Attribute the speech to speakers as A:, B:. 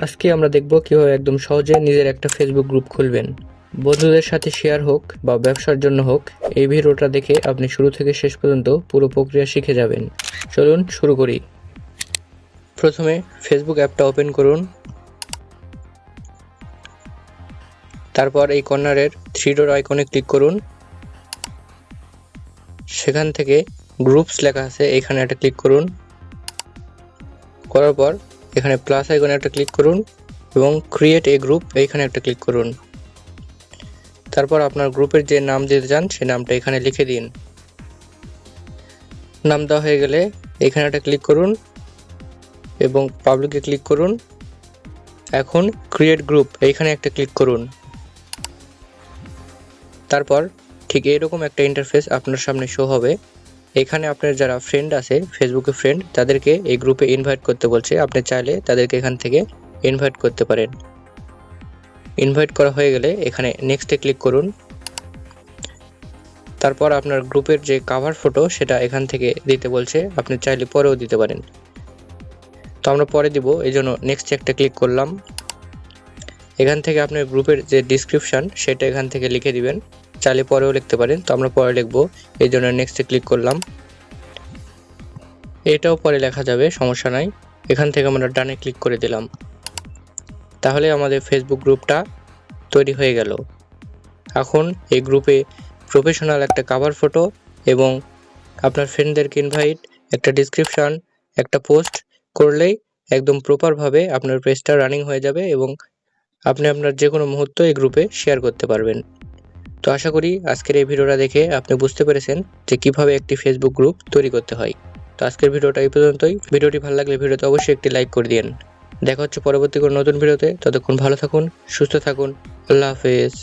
A: আজকে আমরা দেখব কীভাবে একদম সহজে নিজের একটা ফেসবুক গ্রুপ খুলবেন। বন্ধুদের সাথে শেয়ার হোক বা ব্যবসার জন্য হোক, এই ভিডিওটা দেখে আপনি শুরু থেকে শেষ পর্যন্ত পুরো প্রক্রিয়া শিখে যাবেন। চলুন শুরু করি। প্রথমে ফেসবুক অ্যাপটা ওপেন করুন। তারপর এই কর্নারের থ্রি ডোর আইকনে ক্লিক করুন। সেখান থেকে গ্রুপস লেখা আছে, এখানে একটা ক্লিক করুন। করার পর এখানে প্লাস আইকনে একটা ক্লিক করুন এবং ক্রিয়েট এ গ্রুপ এইখানে একটা ক্লিক করুন। তারপর আপনার গ্রুপের যে নাম দিতে চান সেই নামটা এখানে লিখে দিন। নাম দেওয়া হয়ে গেলে এখানে একটা ক্লিক করুন এবং পাবলিকে ক্লিক করুন। এখন ক্রিয়েট গ্রুপ এইখানে একটা ক্লিক করুন। তারপর ঠিক এইরকম একটা ইন্টারফেস আপনার সামনে শো হবে। এখানে আপনার যারা ফ্রেন্ড আছে ফেসবুকে ফ্রেন্ড তাদেরকে এই গ্রুপে ইনভাইট করতে বলছে। আপনি চাইলে তাদেরকে এখান থেকে ইনভাইট করতে পারেন। ইনভাইট করা হয়ে গেলে এখানে নেক্সটে ক্লিক করুন। তারপর আপনার গ্রুপের যে কাভার ফটো সেটা এখান থেকে দিতে বলছে। আপনি চাইলে পরেও দিতে পারেন। তো আমরা পরে দিব এই জন্য নেক্সটে একটা ক্লিক করলাম। এখান থেকে আপনার গ্রুপের যে ডিসক্রিপশান সেটা এখান থেকে লিখে দিবেন। চাইলে পরেও লিখতে পারেন। তো আমরা পরে লিখব। এই জন্য নেক্সটে ক্লিক করলাম। এটাও পরে লেখা যাবে, সমস্যা নাই। এখান থেকে আমরা ডানে ক্লিক করে দিলাম। তাহলে আমাদের ফেসবুক গ্রুপটা তৈরি হয়ে গেল। এখন এই গ্রুপে প্রফেশনাল একটা কাভার ফটো এবং আপনার ফ্রেন্ডদেরকে ইনভাইট একটা ডিসক্রিপশান একটা পোস্ট করলেই একদম প্রপারভাবে আপনার পেজটা রানিং হয়ে যাবে এবং আপনি আপনার যে কোনো মুহূর্ত এই গ্রুপে শেয়ার করতে পারবেন। তো আশা করি আজকের এই ভিডিওটা দেখে আপনি বুঝতে পেরেছেন যে কীভাবে একটি ফেসবুক গ্রুপ তৈরি করতে হয়। তো আজকের ভিডিওটা এই পর্যন্তই। ভিডিওটি ভালো লাগলে ভিডিওতে অবশ্যই একটি লাইক করে দিন দেখা হচ্ছে পরবর্তী কোনো নতুন ভিডিওতে। ততক্ষণ ভালো থাকুন, সুস্থ থাকুন। আল্লাহ হাফেজ।